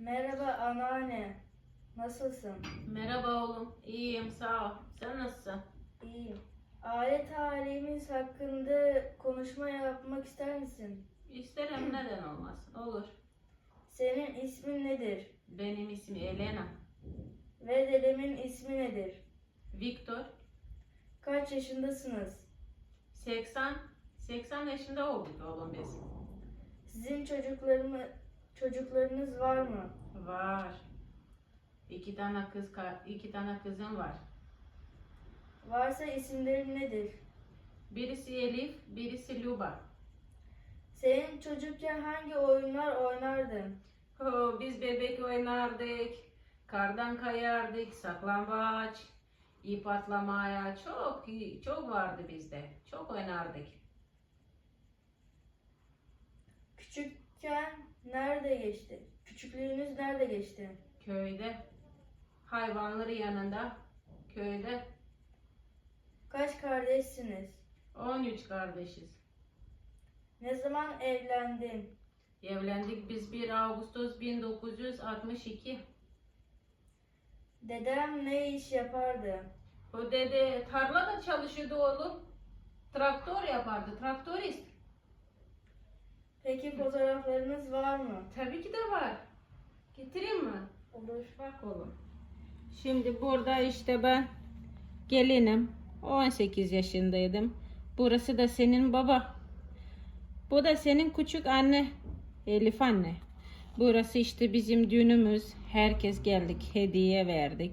Merhaba anneanne. Nasılsın? Merhaba oğlum. İyiyim sağ ol. Sen nasılsın? İyiyim. Aile tarihimiz hakkında konuşma yapmak ister misin? İsterim neden olmasın. Olur. Senin ismin nedir? Benim ismim Elena. Ve dedemin ismi nedir? Viktor. Kaç yaşındasınız? 80 80 yaşında olduk oğlum biz. Sizin çocuklarımı, çocuklarınız var mı? Var. İki tane kız iki tane kızım var. Varsa isimleri nedir? Birisi Elif, birisi Luba. Senin çocukken hangi oyunlar oynardın? Oo, biz bebek oynardık. Kardan kayardık, saklambaç, ip atlamaya çok çok vardı bizde. Çok oynardık. Küçükken nerede geçti? Küçüklüğünüz nerede geçti? Köyde hayvanları yanında köyde Kaç kardeşsiniz? 13 kardeşiz. Ne zaman evlendin? Evlendik biz 1 Ağustos 1962. Dedem ne iş yapardı? O dede tarlada çalışıyordu oğlum. Traktör yapardı, traktörist. Peki fotoğraflarınız var mı? Tabii ki de var. Getireyim mi? Olur. Bak oğlum. Şimdi burada işte ben gelinim. 18 yaşındaydım. Burası da senin baba. Bu da senin küçük anne. Elif anne. Burası işte bizim düğünümüz. Herkes geldik. Hediye verdik.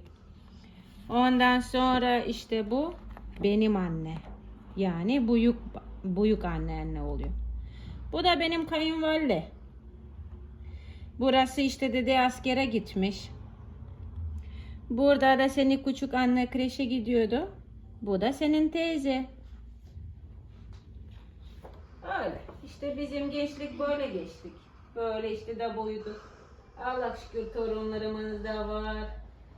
Ondan sonra işte bu benim anne. Yani büyük büyük anneanne oluyor. Bu da benim kayınvalide. Burası işte dede askere gitmiş. Burada da senin küçük anne kreşe gidiyordu. Bu da senin teyze. Öyle. İşte bizim gençlik böyle geçtik. Böyle işte de boyuduk. Allah şükür torunlarımız da var.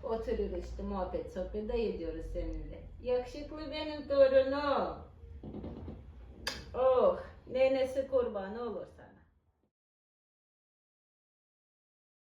Oturuyoruz işte muhabbet sohbet ediyoruz seninle. Yakışıklı benim torunum. Oh, nenesi kurban olur.